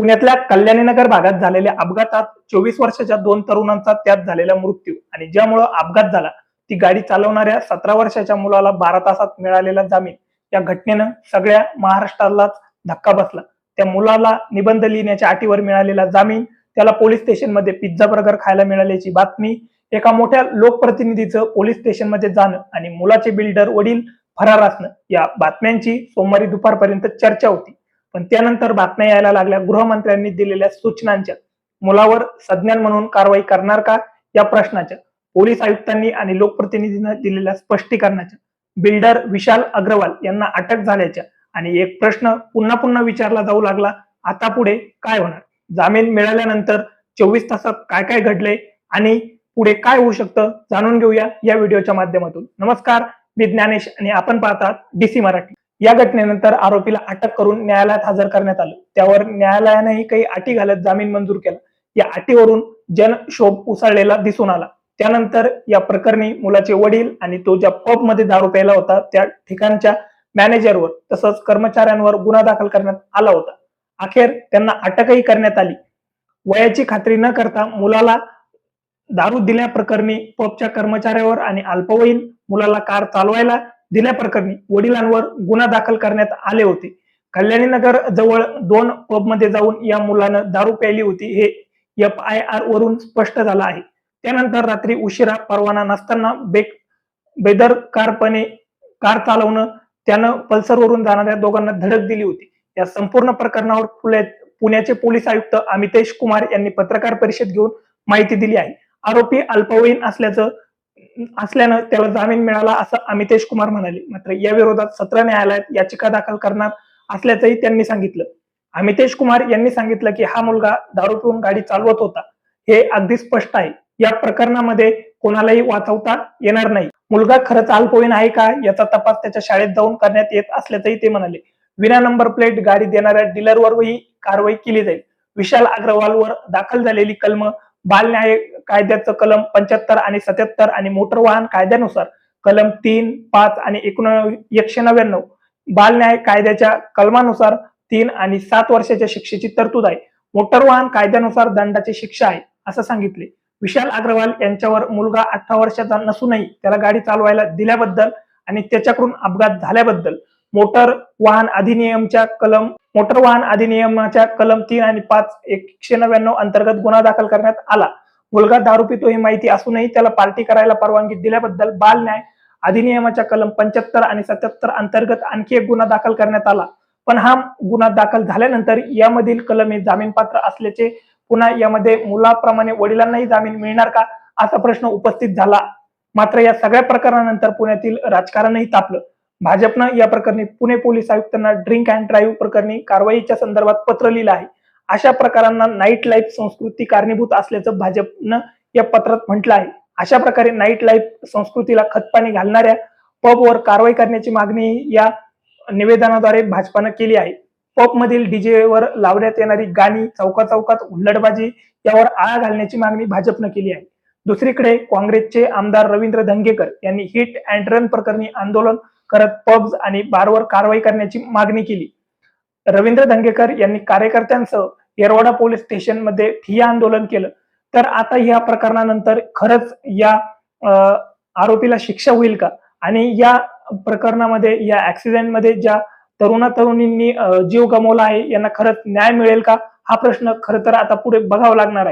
पुण्यातल्या कल्याणीनगर भागात झालेल्या अपघातात चोवीस वर्षाच्या दोन तरुणांचा त्यात झालेला मृत्यू आणि ज्यामुळं अपघात झाला ती गाडी चालवणाऱ्या सतरा वर्षाच्या मुलाला बारा तासात मिळालेला जामीन या घटनेनं सगळ्या महाराष्ट्रालाच धक्का बसला. त्या मुलाला निबंध लिहिण्याच्या अटीवर मिळालेला जामीन त्याला पोलीस स्टेशनमध्ये पिझ्झा बर्गर खायला मिळाल्याची बातमी एका मोठ्या लोकप्रतिनिधीचं पोलीस स्टेशनमध्ये जाणं आणि मुलाचे बिल्डर वडील फरार असणं या बातम्यांची सोमवारी दुपारपर्यंत चर्चा होती. पण त्यानंतर बातम्या यायला लागल्या. गृहमंत्र्यांनी दिलेल्या सूचनांच्या. मुलावर संज्ञान म्हणून कारवाई करणार का? या प्रश्नाच्या. पोलीस आयुक्तांनी आणि लोकप्रतिनिधींना दिलेल्या स्पष्टीकरणाच्या. बिल्डर विशाल अग्रवाल यांना अटक झाल्याच्या आणि एक प्रश्न पुन्हा पुन्हा विचारला जाऊ लागला. आता पुढे काय होणार? जामीन मिळाल्यानंतर चोवीस तासात काय काय घडले आणि पुढे काय होऊ शकतं? जाणून घेऊया या व्हिडिओच्या माध्यमातून. नमस्कार मी ज्ञानेश आणि आपण पाहतात डीसी मराठी. या घटनेनंतर आरोपीला अटक करून न्यायालयात हजर करण्यात आलं. त्यावर न्यायालयानेही काही अटी घालत जामीन मंजूर केला. या अटीवरून जनशोभ उसळलेला दिसून आला. त्यानंतर या प्रकरणी मुलाचे वडील आणि तो ज्या पबमध्ये दारू प्यायला होता त्या ठिकाणच्या मॅनेजरवर तसंच कर्मचाऱ्यांवर गुन्हा दाखल करण्यात आला होता. अखेर त्यांना अटकही करण्यात आली. वयाची खात्री न करता मुलाला दारू दिल्याप्रकरणी पबच्या कर्मचाऱ्यावर आणि अल्पवयीन मुलाला कार चालवायला दिल्याप्रकरणी वडिलांवर गुन्हा दाखल करण्यात आले होते. कल्याणी नगर जवळ दोन पबमध्ये जाऊन या मुलानं दारू प्यायली होती हे एफ आय आर वरून स्पष्ट झालं आहे. त्यानंतर रात्री उशिरा परवाना नसताना बेक बेदरकारपणे कार चालवणं त्यानं पल्सरवरून जाणाऱ्या दोघांना धडक दिली होती. या संपूर्ण प्रकरणावर पुण्या पुण्याचे पोलीस आयुक्त अमितेश कुमार यांनी पत्रकार परिषद घेऊन माहिती दिली आहे. आरोपी अल्पवयीन असल्याचं असल्यानं त्याला जामीन मिळाला असं अमितेश कुमार म्हणाले. मात्र या विरोधात सत्र न्यायालयात याचिका दाखल करणार असल्याचंही त्यांनी सांगितलं. अमितेश कुमार यांनी सांगितलं की हा मुलगा दारू पिऊन गाडी चालवत होता. हे अगदी स्पष्ट आहे. या प्रकरणामध्ये कोणालाही वाचवता येणार नाही. मुलगा खरंच अल्पवयीन आहे का याचा तपास त्याच्या शाळेत जाऊन करण्यात येत असल्याचंही ते म्हणाले. विना नंबर प्लेट गाडी देणाऱ्या डीलरवरही कारवाई केली जाईल. विशाल अग्रवालवर दाखल झालेली कलम बाल न्याय कायद्याचं कलम पंच्याहत्तर आणि सत्याहत्तर आणि मोटर वाहन कायद्यानुसार कलम तीन पाच आणि एकोण एकशे नव्याण्णव. बालन्याय कायद्याच्या कलमानुसार तीन आणि सात वर्षाच्या शिक्षेची तरतूद आहे. मोटर वाहन कायद्यानुसार दंडाची शिक्षा आहे असं सांगितले. विशाल अग्रवाल यांच्यावर मुलगा अठरा वर्षाचा नसूनही त्याला गाडी चालवायला दिल्याबद्दल आणि त्याच्याकडून अपघात झाल्याबद्दल मोटर वाहन अधिनियमच्या कलम मोटर वाहन अधिनियमाच्या कलम तीन आणि पाच एकशे नव्याण्णव अंतर्गत गुन्हा दाखल करण्यात आला. मुलगा दारू पितो ही माहिती असूनही त्याला पार्टी करायला परवानगी दिल्याबद्दल बाल न्याय अधिनियमाच्या कलम पंच्याहत्तर आणि सत्याहत्तर अंतर्गत आणखी एक गुन्हा दाखल करण्यात आला. पण हा गुन्हा दाखल झाल्यानंतर यामधील कलम हे जामीन जामीनपात्र असल्याचे पुन्हा यामध्ये मुलाप्रमाणे वडिलांनाही जामीन मिळणार का? असा प्रश्न उपस्थित झाला. मात्र या सगळ्या प्रकरणानंतर पुण्यातील राजकारणही तापलं. भाजपनं या प्रकरणी पुणे पोलीस आयुक्तांना ड्रिंक अँड ड्राईव्ह प्रकरणी कारवाईच्या संदर्भात पत्र लिहिलं आहे. अशा प्रकारांना नाईट लाईफ संस्कृती कारणीभूत असल्याचं भाजपनं या पत्रात म्हटलं आहे. अशा प्रकारे नाईट लाईफ संस्कृतीला खतपाणी घालणाऱ्या पबवर कारवाई करण्याची मागणी या निवेदनाद्वारे भाजपानं केली आहे. पॉप मधील डीजेवर लावण्यात येणारी गाणी चौका चौकात हुल्लडबाजी यावर आळा घालण्याची मागणी भाजपनं केली आहे. दुसरीकडे काँग्रेसचे आमदार रवींद्र धंगेकर यांनी हिट अँड रन प्रकरणी आंदोलन करत पब्स आणि बारवर कारवाई करण्याची मागणी केली. रवींद्र धंगेकर यांनी कार्यकर्त्यांसह येरवाडा पोलीस स्टेशनमध्ये ठिय्या आंदोलन केलं. तर आता या प्रकरणानंतर खरंच या आरोपीला शिक्षा होईल का? आणि या प्रकरणामध्ये या ऍक्सिडेंटमध्ये ज्या तरुणा तरुणींनी जीव गमावला आहे यांना खरंच न्याय मिळेल का? हा प्रश्न खरं तर आता पुढे बघावा लागणार आहे.